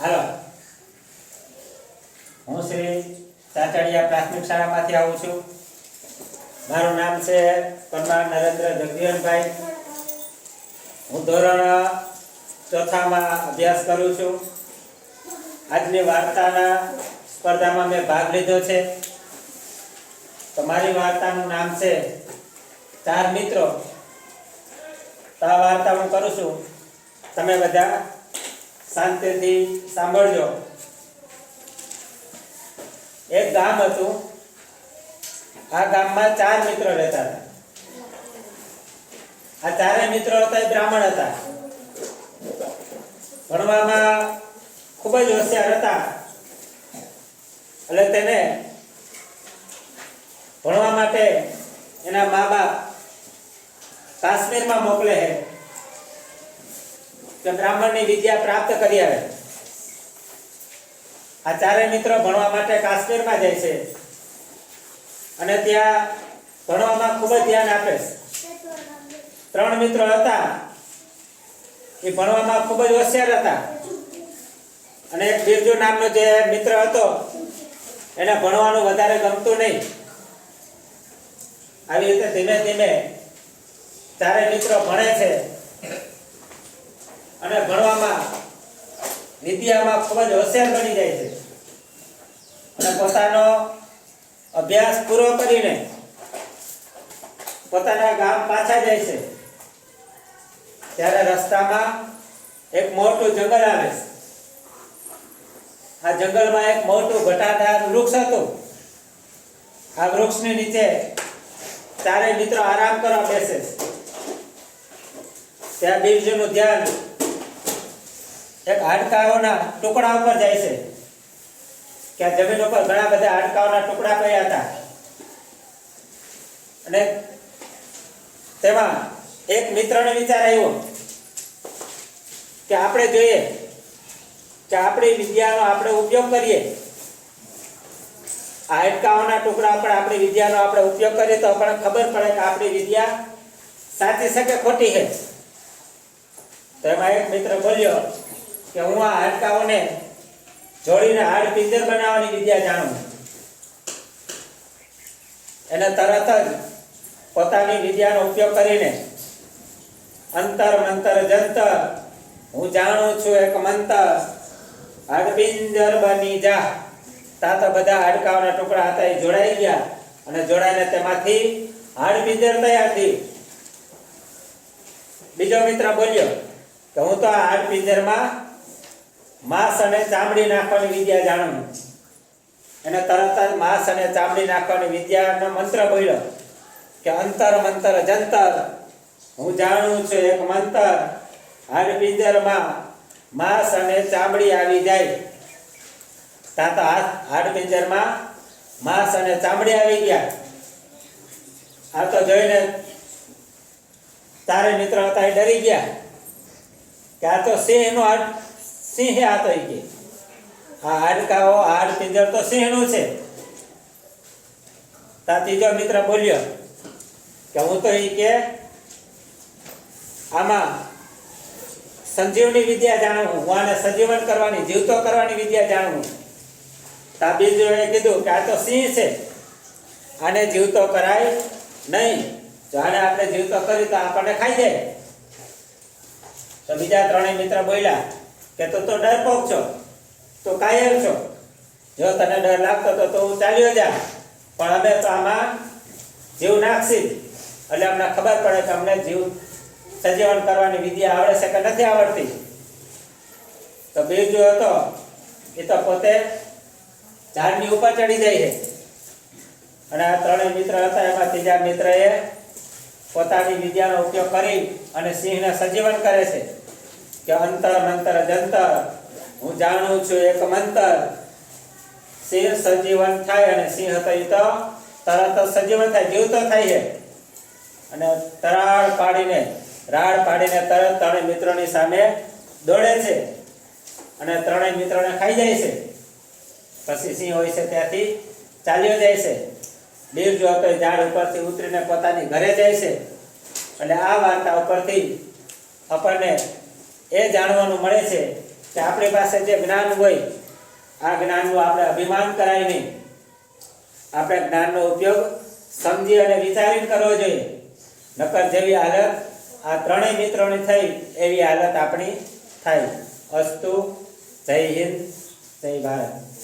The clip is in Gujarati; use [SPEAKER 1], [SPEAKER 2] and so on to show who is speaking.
[SPEAKER 1] હાલો. હું શ્રી ચાચડિયા પ્રાથમિક શાળામાંથી આવું છું. મારું નામ છે પરમાર નરેન્દ્ર જગજીવનભાઈ હું ધોરણ ચોથામાં અભ્યાસ કરું છું. આજની વાર્તાના સ્પર્ધામાં મેં ભાગ લીધો છે. તમારી વાર્તાનું નામ છે, ચાર મિત્રો. તો આ વાર્તા હું કરું છું. તમે બધા શાંતિથી સાંભળજો. એક ગામ હતું. આ ગામમાં ચાર મિત્રો રહેતા હતા. આ ચારે મિત્રો હતા એ બ્રાહ્મણ હતા. ભણવામાં ખૂબ જ હોશિયાર હતા. એટલે તેને ભણવા માટે એના મા બાપ કાશ્મીરમાં મોકલે છે. કે બ્રાહ્મણની વિદ્યા પ્રાપ્ત કરી આવે. આ ચારે મિત્રો ભણવા માટે કાશ્મીરમાં જાય છે. અને ત્યાં ભણવામાં ખૂબ જ ધ્યાન આપે ત્રણ મિત્રો હતા. એ ભણવામાં ખૂબ જ હોશિયાર હતા. અને બિરજુ નામનો જે મિત્ર હતો, એને ભણવાનું વધારે ગમતું નહીં. આવી રીતે ધીમે ધીમે ચારે મિત્રો ભણે છે. અને ભણવામાં વિદ્યામાં ખૂબ જ હોશિયાર બની જાય છે. અને પોતાનો અભ્યાસ પૂરો કરીને પોતાના ગામ પાછા જાય છે. ત્યારે રસ્તામાં એક મોટું જંગલ આવે છે. આ જંગલમાં એક મોટું ઘટાદાર વૃક્ષ હતું. આ વૃક્ષની નીચે ચારે મિત્રો આરામ કરવા બેસે ત્યાં બિરજુનું ધ્યાન એક હાડકાઓના ટુકડા ઉપર જાય છે. કે જમીન ઉપર ઘણા બધા હાડકાઓના ટુકડા પડ્યા હતા. અને તેમાં એક મિત્રનો વિચાર આવ્યો કે આપણે જોઈએ કે આપણી વિદ્યાનો આપણે ઉપયોગ કરીએ. આ હાડકાઓના ટુકડા પણ આપણી વિદ્યાનો આપણે ઉપયોગ કરીએ તો આપણને ખબર પડે કે આપણી વિદ્યા સાચી છે કે ખોટી છે. તો એમાં એક મિત્ર બોલ્યો કે હું આ હાડકાઓને જોડીને હાડ પિંજર બનાવવાની વિદ્યા જાણું. એને તરત જ પોતાની વિદ્યાનો ઉપયોગ કરીને અંતર મંતર જંતર હું જાણું છું એક મંતર હાડપિંજર બની જા. તા તો બધા હાડકાઓના ટુકડા હતા એ જોડાઈ ગયા અને જોડાઈને તેમાંથી હાડપિંજર તૈયાર થઈ. બીજો મિત્ર બોલ્યો કે હું તો આ હાડ પિંજરમાં માંસ અને ચામડી નાખવાની વિદ્યા જાણવી. એને તરત જ માંસ અને ચામડી નાખવાની વિદ્યાનો મંત્ર બોલ્યો કે અંતર, મંતર, જંતર. હું જાણું છું એક મંતર. હાડ પિંજરમાં માંસ અને ચામડી આવી જાય. ત્યાં તો હાડ પિંજરમાં માંસ અને ચામડી આવી ગયા. આ તો જોઈને તારે મિત્ર હતા એ ડરી ગયા. કે આ તો સિંહનો હાડ સિંહ આ તો ઈ કે. આ હાડકાઓ હાડ પિંજર તો સિંહનું છે. તા ત્રીજો મિત્ર બોલ્યો કે હું તો એ કે આમાં સંજીવની વિદ્યા જાણું હું આને સજીવન કરવાની, જીવતો કરવાની વિદ્યા જાણું છું. તા બીજોએ કીધું કે આ તો સિંહ છે. આને જીવતો કરાય નહીં. જો આને આપણે જીવતો કરી તો આપણને ખાઈ જાય. તો બીજા ત્રણેય મિત્ર બોલ્યા કે તું તો ડરપોક છો? તો કાયર છો. જો તને ડર લાગતો તો તું ચાલ્યો જા. પણ અમે તો આમાં જીવ નાખશી એટલે અમને ખબર પડે કે અમને જીવ સજીવન કરવાની વિધિ આવડે છે કે નથી આવડતી. તો બીજો હતો એ તો પોતે ઝાડની ઉપર ચડી જાય છે. અને આ ત્રણેય મિત્ર હતા, એમાં ત્રીજા મિત્રએ પોતાની વિદ્યાનો ઉપયોગ કરી અને સિંહને સજીવન કરે છે. કે અંતર મંતર જંતર. હું જાણું છું એક મંતર. સિંહ સજીવન થાય અને સિંહ હતો એ તો તરત સજીવન થાય, જીવતો થાય છે. અને તરાળ પાડીને રાડ પાડીને તરત ત્રણેય મિત્રોની સામે દોડે છે. અને ત્રણેય મિત્રોને ખાઈ જાય છે. પછી સિંહ હોય છે ત્યાંથી ચાલ્યો જાય છે. બીર જો હતો ઝાડ ઉપરથી ઉતરીને પોતાની ઘરે જાય છે. એટલે આ વાર્તા ઉપરથી આપણને એ જાણવાનું મળે છે કે આપણી પાસે જે જ્ઞાન હોય, આ જ્ઞાનનું આપણે અભિમાન કરાય નહીં. આપણે જ્ઞાનનો ઉપયોગ સમજી અને વિચારીને કરવો જોઈએ. નકર જેવી હાલત આ ત્રણેય મિત્રોની થઈ, એવી હાલત આપણી થાય. અસ્તુ, જય હિન્દ, જય ભારત.